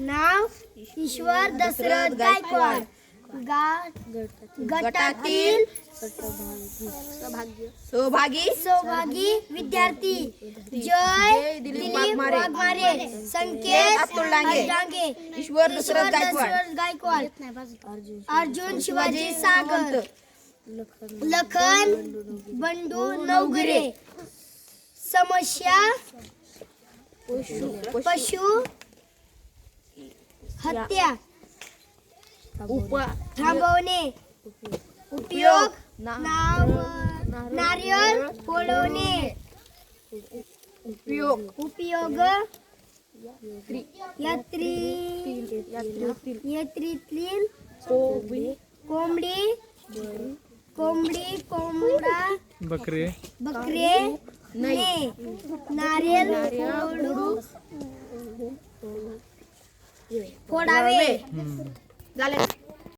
नाव ईश्वर दशरथ गायकवाड. गा गटातील सहभागी सहभागी विद्यार्थी. जय दिलीप वाघमारे. संकेत अतुल डांगे. ईश्वर. दशरथ गायकवाड. अर्जुन शिवाजी सागर. लखन बंडू नवगिरे. समस्या पशु हत्या. उप थांबवणे. उपयोग. नाव नारियल फोडवणे. उपयोग. उपयोग. यात्री. यात्रीतील. कोंबडी. कोंबडी. कोंबडा बकरे. बकरे. ने. नारियल फोडावे. झाले.